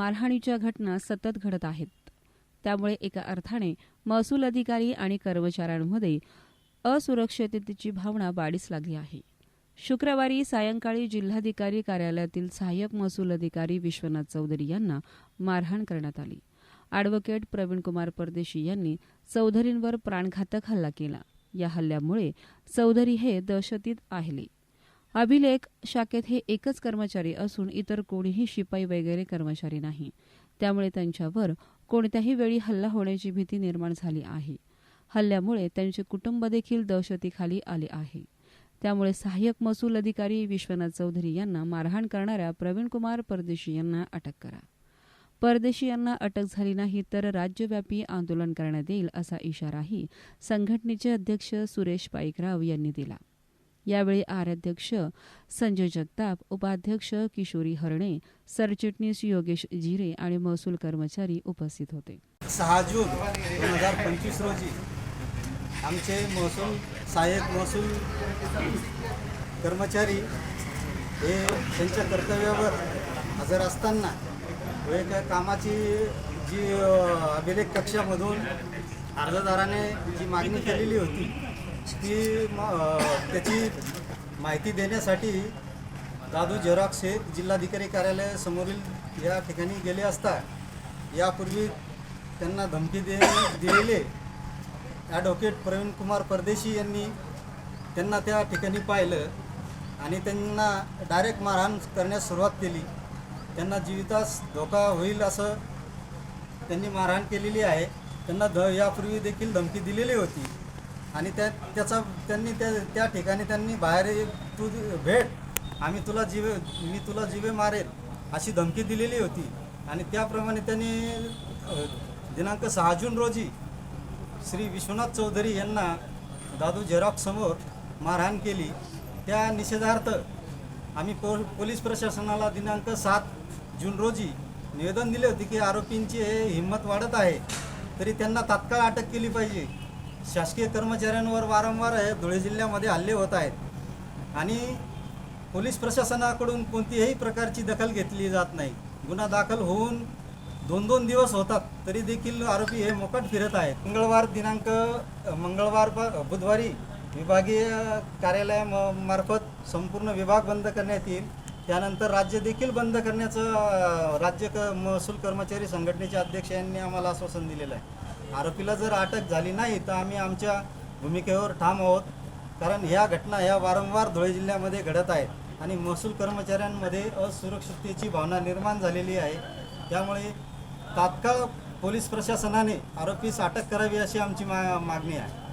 मारहाणीच्या घटना सतत घडत आहेत. त्यामुळे एका अर्थाने महसूल अधिकारी आणि कर्मचाऱ्यांमध्ये असुरक्षिततेची भावना वाढीस लागली आहे. शुक्रवारी सायंकाळी जिल्हाधिकारी कार्यालयातील सहाय्यक महसूल अधिकारी विश्वनाथ चौधरी यांना मारहाण करण्यात आली. ॲडव्होकेट प्रवीणकुमार परदेशी यांनी चौधरींवर प्राणघातक हल्ला केला. या हल्ल्यामुळे चौधरी हे दहशतीत आहिले अभिलेख शाखेत हे एकच कर्मचारी असून इतर कोणीही शिपाई वगैरे कर्मचारी नाही. त्यामुळे त्यांच्यावर कोणत्याही वेळी हल्ला होण्याची भीती निर्माण झाली आहे. हल्ल्यामुळे त्यांचे कुटुंब देखील दहशतीखाली आले आहे. त्यामुळे सहाय्यक महसूल अधिकारी विश्वनाथ चौधरी यांना मारहाण करणाऱ्या प्रवीणकुमार परदेशी यांना अटक करा. परदेशी यांना अटक झाली नाही तर राज्यव्यापी आंदोलन करण्यात येईल असा इशाराही संघटनेचे अध्यक्ष सुरेश पाईकराव यांनी दिला. यावेळी आराध्यक्ष संजय जगताप उपाध्यक्ष किशोरी हरणे सरचिटणीस योगेश जिरे आणि महसूल कर्मचारी उपस्थित होते. सहा जून दोन हजार पंचवीस रोजी आमचे महसूल सहाय्यक महसूल कर्मचारी हे त्यांच्या कर्तव्यावर हजर असताना व एका कामाची जी अभिलेख कक्षामधून अर्जदाराने जी मागणी केलेली होती ती म- त्याची माहिती देण्यासाठी दादू झेरॉक्स हे जिल्हाधिकारी कार्यालयासमोरील या ठिकाणी गेले असता यापूर्वी त्यांना धमकी दे दिलेले ॲडव्होकेट प्रवीण कुमार परदेशी यांनी त्यांना त्या ठिकाणी पाहिलं आणि त्यांना डायरेक्ट मारहाण करण्यास सुरुवात केली. त्यांना जीवितास धोका होईल असं त्यांनी मारहाण केलेली आहे. त्यांना ध यापूर्वी देखील धमकी दिलेली होती. आणि त्या त्याचा त्यांनी त्या त्या ठिकाणी त्यांनी बाहेर ये- तू भेट आम्ही तुला जीवे मी तुला जीवे मारेल अशी धमकी दिलेली होती. आणि त्याप्रमाणे त्यांनी दिनांक सहा जून रोजी श्री विश्वनाथ चौधरी यांना दादू झेरॉक्ससमोर मारहाण केली. त्या निषेधार्थ आम्ही पो पोलीस प्रशासनाला दिनांक सात जून रोजी निवेदन दिले होते की आरोपींची हे हिंमत वाढत आहे तरी त्यांना तात्काळ अटक केली पाहिजे. शासकीय कर्मचाऱ्यांवर वारंवार हे धुळे जिल्ह्यामध्ये हल्ले होत आहेत. आणि पोलीस प्रशासनाकडून कोणतीही प्रकारची दखल घेतली जात नाही. गुन्हा दाखल होऊन दोन दोन दिवस होतात तरी देखील आरोपी हे मोकाट फिरत आहेत. मंगळवार दिनांक मंगळवार प- बुधवारी विभागीय कार्यालयामार्फत संपूर्ण विभाग बंद करण्यात येईल. त्यानंतर राज्य देखील बंद करण्याचं राज्य क महसूल कर्मचारी संघटनेचे अध्यक्ष यांनी आम्हाला आश्वासन दिलेलं आहे. आरोपीला जर अटक झाली नाही तर आम्ही आमच्या भूमिकेवर ठाम आहोत. कारण ह्या घटना ह्या वारंवार धुळे जिल्ह्यामध्ये घडत आहेत आणि महसूल कर्मचाऱ्यांमध्ये असुरक्षिततेची भावना निर्माण झालेली आहे. त्यामुळे तात्काळ पोलीस प्रशासनाने आरोपीस अटक करावी अशी आमची मा मागणी आहे.